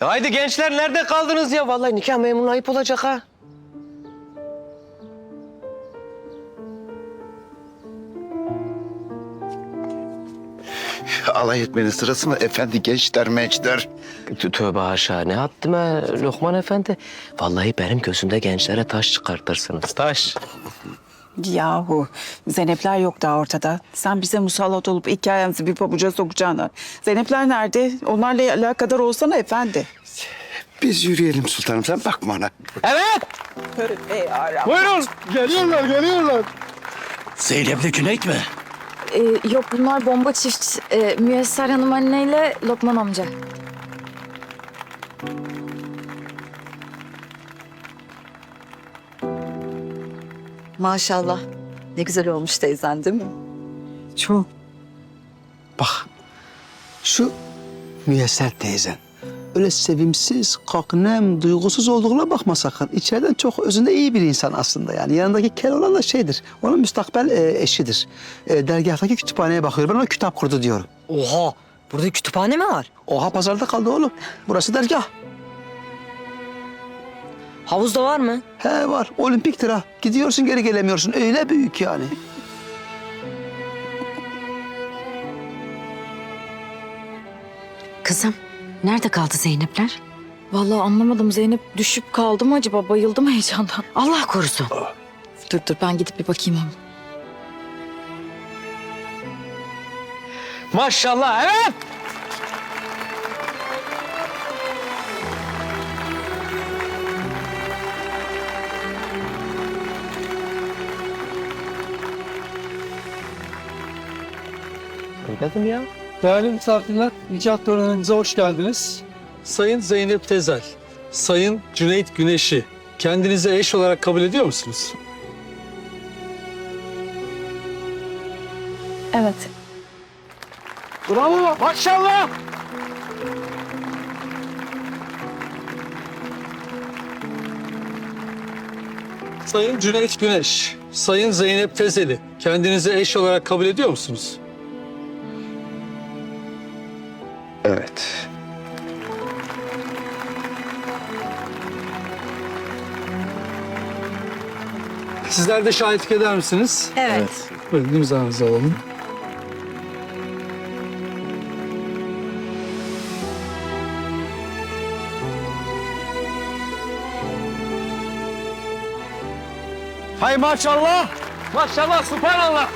E haydi gençler nerede kaldınız ya? Vallahi nikah memuru ayıp olacak ha. Alay etmenin sırası mı efendi gençler mençler? Tö- Tövbe haşa ne attım ha Lokman Efendi. Vallahi benim gözümde gençlere taş çıkartırsınız taş. Yahu Zeynepler yok daha ortada. Sen bize musallat olup hikayemizi bir pabuca sokacağına. Zeynepler nerede? Onlarla alakadar olsana efendi. Biz yürüyelim sultanım sen bakma ona. Evet Ey buyurun. Geliyorlar, geliyorlar. Zeynep'le Cüneyt mi? Ee, yok bunlar bomba çift. Ee, Müyesser Hanım anne ile Lokman amca. Maşallah. Ne güzel olmuş teyzen değil mi? Çok. Bak, şu Müyesser teyzen. Öyle sevimsiz, kaknem, duygusuz olduğuna bakma sakın. İçeriden çok özünde iyi bir insan aslında yani. Yanındaki kel olan da şeydir, onun müstakbel e, eşidir. E, dergahtaki kütüphaneye bakıyor. Ben ona kitap kurdu diyorum. Oha! Burada kütüphane mi var? Oha pazarda kaldı oğlum. Burası dergah. Havuzda var mı? He var, olimpiktir ha. Gidiyorsun geri gelemiyorsun. Öyle büyük yani. Kızım, nerede kaldı Zeynepler? Vallahi anlamadım Zeynep düşüp kaldı mı acaba? Bayıldı mı heyecandan? Allah korusun. Dur dur ben gidip bir bakayım ama. Maşallah evet. Dedim ya? Değerli misafirler, nikah törenimize hoş geldiniz. Sayın Zeynep Tezel, Sayın Cüneyt Güneş'i kendinize eş olarak kabul ediyor musunuz? Evet. Bravo maşallah. Sayın Cüneyt Güneş, Sayın Zeynep Tezel'i kendinize eş olarak kabul ediyor musunuz? Sizler de şahitlik eder misiniz? Evet. Buyurun imzanızı alalım. Hay maşallah. Maşallah subhanallah.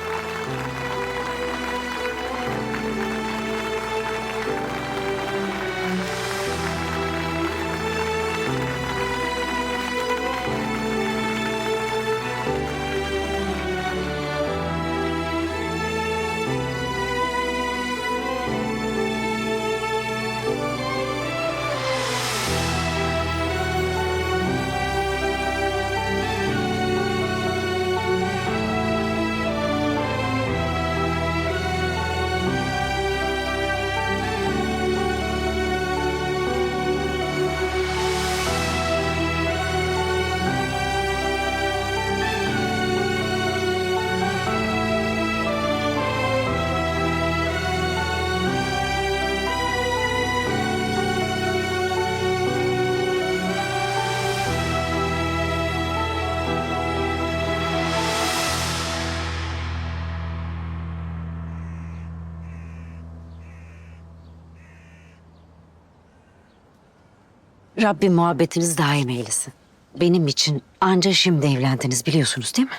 Rabbim muhabbetiniz daim eylesin. Benim için anca şimdi evlendiniz biliyorsunuz değil mi?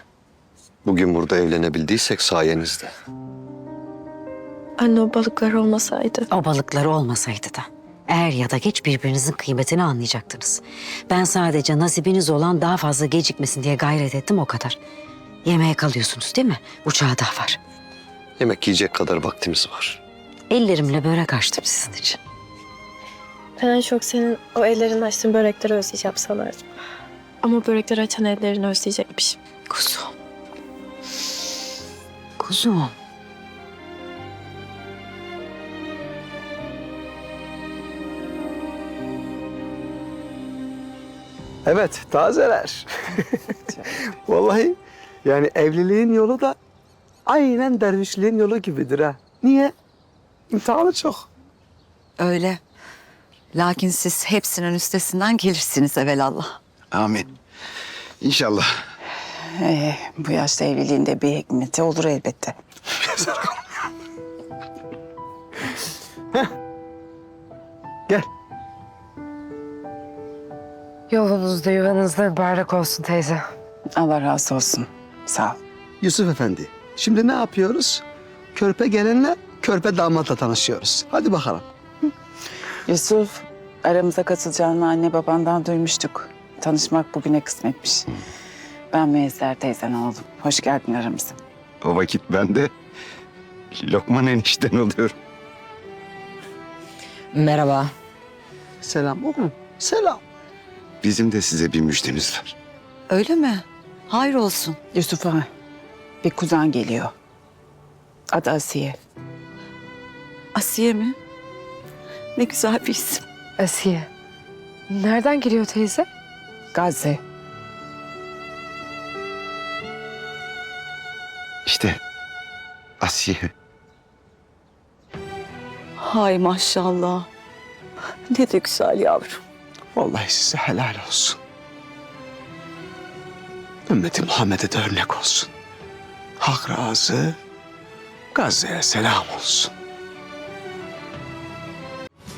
Bugün burada evlenebildiysek sayenizde. Anne o balıklar olmasaydı. O balıkları olmasaydı da. Er ya da geç birbirinizin kıymetini anlayacaktınız. Ben sadece nasibiniz olan daha fazla gecikmesin diye gayret ettim o kadar. Yemeğe kalıyorsunuz değil mi? Uçağa daha var. Yemek yiyecek kadar vaktimiz var. Ellerimle börek açtım sizin için. Ben en çok senin o ellerin açtığın börekleri özleyeceğim sanırdım. Ama börekleri açan ellerini özleyecekmişim. Kuzum. Kuzum. Evet, tazeler. Vallahi yani evliliğin yolu da aynen dervişliğin yolu gibidir ha. Niye? İmtihanı çok. Öyle. Lakin siz hepsinin üstesinden gelirsiniz evelallah. Amin. İnşallah. Ee, bu yaşta evliliğinde bir hikmeti olur elbette. Gel. Yolunuzda yuvanızda mübarek olsun teyze. Allah razı olsun. Sağ ol. Yusuf Efendi, şimdi ne yapıyoruz? Körpe gelenle körpe damatla tanışıyoruz. Hadi bakalım. Yusuf, aramıza katılacağını anne babandan duymuştuk. Tanışmak bugüne kısmetmiş. Ben Müyesser teyzen oldum. Hoş geldin aramıza. O vakit ben de Lokman enişten oluyorum. Merhaba. Selam oğlum. Selam. Bizim de size bir müjdemiz var. Öyle mi? Hayır olsun. Yusuf'a bir kuzen geliyor. Adı Asiye. Asiye mi? Ne güzel bir isim. Asiye. Nereden geliyor teyze? Gazze. İşte Asiye. Hay maşallah. Ne de güzel yavrum. Vallahi size helal olsun. Ümmeti Muhammed'e de örnek olsun. Hak razı, Gazze'ye selam olsun.